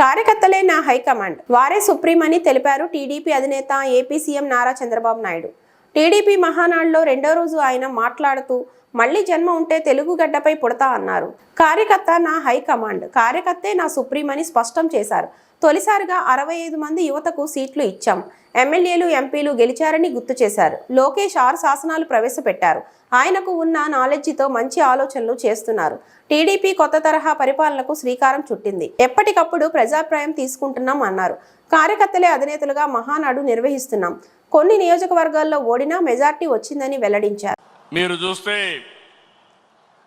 కార్యకర్తలే నా హైకమాండ్ వారే సుప్రీం అని తెలిపారు టీడీపీ అధినేత AP CM Nara Chandrababu Naidu. TDP మహానాడులో రెండో రోజు ఆయన మాట్లాడుతూ మళ్ళీ జన్మ ఉంటే తెలుగు గడ్డపై పుడతా అన్నారు. కార్యకర్త నా హైకమాండ్ కార్యకర్తే నా సుప్రీం అని స్పష్టం చేశారు. తొలిసారిగా అరవై ఐదు మంది యువతకు సీట్లు ఇచ్చాం. ఎమ్మెల్యేలు ఎంపీలు గెలిచారని గుర్తు చేశారు. లోకేష్ ఆరు శాసనాలు ప్రవేశపెట్టారు. ఆయనకు ఉన్న నాలెడ్జితో మంచి ఆలోచనలు చేస్తున్నారు. టీడీపీ కొత్త తరహా పరిపాలనకు శ్రీకారం చుట్టింది. ఎప్పటికప్పుడు ప్రజాప్రాయం తీసుకుంటున్నాం అన్నారు. కార్యకర్తలే అధినేతలుగా మహానాడు నిర్వహిస్తున్నాం. కొన్ని నియోజకవర్గాల్లో ఓడినా మెజార్టీ వచ్చిందని వెల్లడించారు. మీరు చూస్తే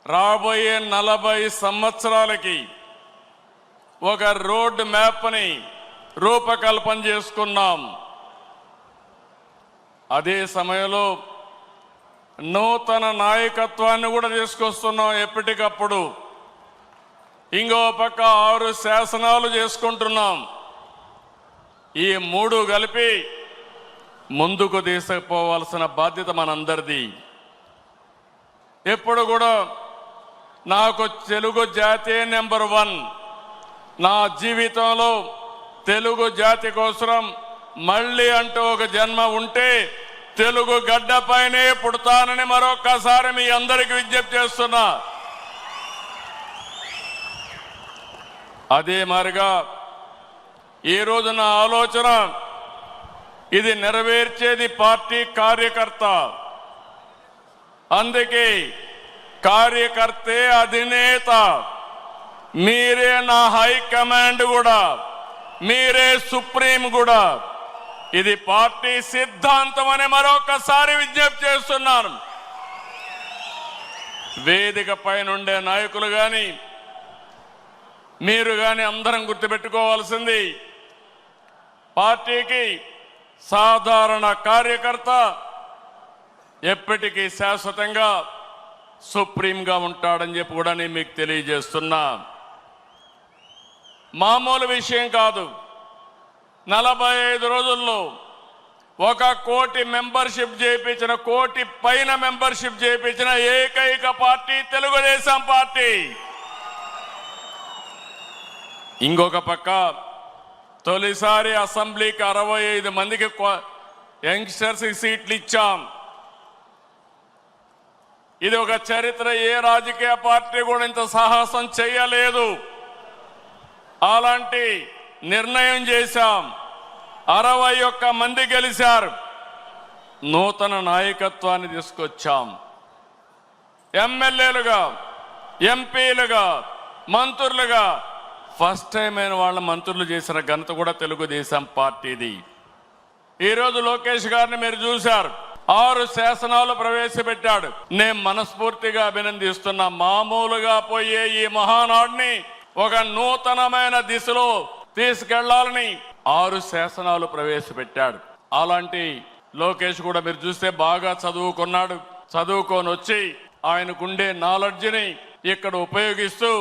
రాబోయే నలభై సంవత్సరాలకి ఒక రోడ్ మ్యాప్ని రూపకల్పన చేసుకున్నాం. అదే సమయంలో నూతన నాయకత్వాన్ని కూడా తీసుకొస్తున్నాం ఎప్పటికప్పుడు. ఇంకో పక్క ఆరు శాసనాలు చేసుకుంటున్నాం. ఈ మూడు కలిపి ముందుకు తీసుకుపోవాల్సిన బాధ్యత మనందరిది. ఎప్పుడు కూడా నాకు తెలుగు జాతీయ నెంబర్ వన్ నా జీవితంలో తెలుగు జాతి కోసం మళ్ళీ అంటూ ఒక జన్మ ఉంటే తెలుగు గడ్డపైనే పుడతానని మరొక్కసారి మీ అందరికి విజ్ఞప్తి చేస్తున్నా. అదే మారిగా ఈరోజు నా ఆలోచన ఇది నెరవేర్చేది పార్టీ కార్యకర్త. అందుకే కార్యకర్తే అధినేత. మీరే నా హైకమాండ్ కూడా మీరే సుప్రీం కూడా. ఇది పార్టీ సిద్ధాంతం అని మరొకసారి విజ్ఞప్తి చేస్తున్నాను. వేదిక పైన ఉండే నాయకులు కానీ మీరు కానీ అందరం గుర్తుపెట్టుకోవాల్సింది పార్టీకి సాధారణ కార్యకర్త ఎప్పటికీ శాశ్వతంగా సుప్రీంగా ఉంటాడని చెప్పి కూడా నేను మీకు తెలియజేస్తున్నా. మామూలు విషయం కాదు. నలభై ఐదు రోజుల్లో ఒక కోటి మెంబర్షిప్ చేయించిన కోటి పైన మెంబర్షిప్ చేయించిన ఏకైక పార్టీ తెలుగుదేశం పార్టీ. ఇంకొక పక్క తొలిసారి అసెంబ్లీకి అరవై ఐదు మందికి యంగ్స్టర్స్ యంగ్స్టర్స్కి సీట్లు ఇచ్చాం. ఇది ఒక చరిత్ర. ఏ రాజకీయ పార్టీ కూడా ఇంత సాహసం చేయలేదు. అలాంటి నిర్ణయం చేశాం. అరవై ఒక్క మంది గెలిచారు. నూతన నాయకత్వాన్ని తీసుకొచ్చాం. ఎమ్మెల్యేలుగా ఎంపీలుగా మంత్రులుగా ఫస్ట్ టైం అయిన వాళ్ళ మంత్రులు చేసిన ఘనత కూడా తెలుగుదేశం పార్టీది. ఈరోజు లోకేష్ గారిని మీరు చూశారు. ఆరు శాసనాలు ప్రవేశపెట్టాడు. నేను మనస్ఫూర్తిగా అభినందిస్తున్నా. మామూలుగా పోయే ఈ మహానాడిని ఒక నూతనమైన దిశలో తీసుకెళ్ళాలని ఆరు శాసనాలు ప్రవేశపెట్టాడు. అలాంటి లోకేష్ కూడా మీరు చూస్తే బాగా చదువుకున్నాడు. చదువుకొని వచ్చి ఆయనకుండే నాలెడ్జిని ఇక్కడ ఉపయోగిస్తూ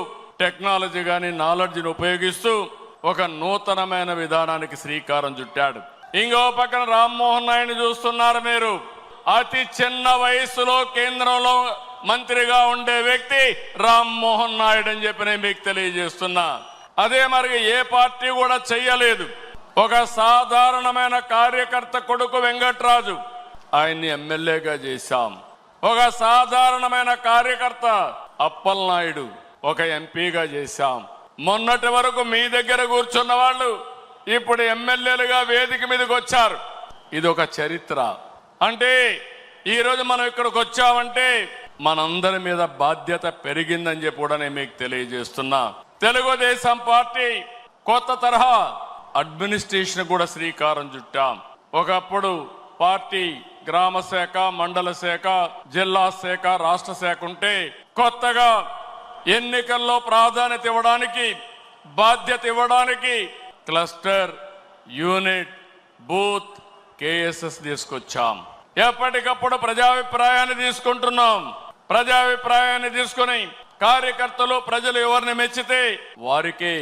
టెక్నాలజీ కానీ నాలెడ్జిని ఉపయోగిస్తూ ఒక నూతనమైన విధానానికి శ్రీకారం చుట్టాడు. ఇంకో పక్కన రామ్మోహన్ నాయుడు చూస్తున్నారు మీరు. అతి చిన్న వయసులో కేంద్రంలో మంత్రిగా ఉండే వ్యక్తి రామ్మోహన్ నాయుడు అని చెప్పి నేను మీకు తెలియజేస్తున్నా. అదే మరి ఏ పార్టీ కూడా చెయ్యలేదు. ఒక సాధారణమైన కార్యకర్త కొడుకు వెంకట్రాజు. ఆయన్ని ఎమ్మెల్యేగా చేశాం. ఒక సాధారణమైన కార్యకర్త అప్పలనాయుడు. ఒక ఎంపీగా చేశాం. మొన్నటి వరకు మీ దగ్గర కూర్చున్న వాళ్ళు ఇప్పుడు ఎమ్మెల్యేలుగా వేదిక మీదకి వచ్చారు. ఇది ఒక చరిత్ర. అంటే ఈరోజు మనం ఇక్కడికి వచ్చామంటే మనందరి మీద బాధ్యత పెరిగిందని చెప్పి కూడా నేను మీకు తెలియజేస్తున్నా. తెలుగుదేశం పార్టీ కొత్త తరహా అడ్మినిస్ట్రేషన్ కూడా శ్రీకారం చుట్టాం. ఒకప్పుడు పార్టీ గ్రామ శాఖ మండల శాఖ జిల్లా శాఖ రాష్ట్ర శాఖ ఉంటే కొత్తగా ఎన్నికల్లో ప్రాధాన్యత ఇవ్వడానికి బాధ్యత ఇవ్వడానికి క్లస్టర్ యూనిట్ బూత్ కేఎస్ఎస్ తీసుకొచ్చాం. ఎప్పటికప్పుడు ప్రజాభిప్రాయాన్ని తీసుకుంటున్నాం. ప్రజాభిప్రాయాన్ని తీసుకుని కార్యకర్తలు ప్రజలు ఎవరిని మెచ్చితే వారికి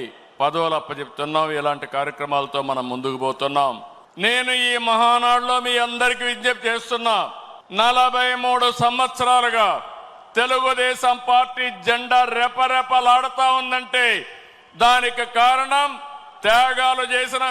పదవులు అప్పచెప్తున్నాం. ఇలాంటి కార్యక్రమాలతో మనం ముందుకు పోతున్నాం. నేను ఈ మహానాడులో మీ అందరికీ విజ్ఞప్తి చేస్తున్నా. నలభై మూడు సంవత్సరాలుగా తెలుగుదేశం పార్టీ జెండా రెపరెపలాడుతూ ఉందంటే దానికి కారణం త్యాగాలు చేసిన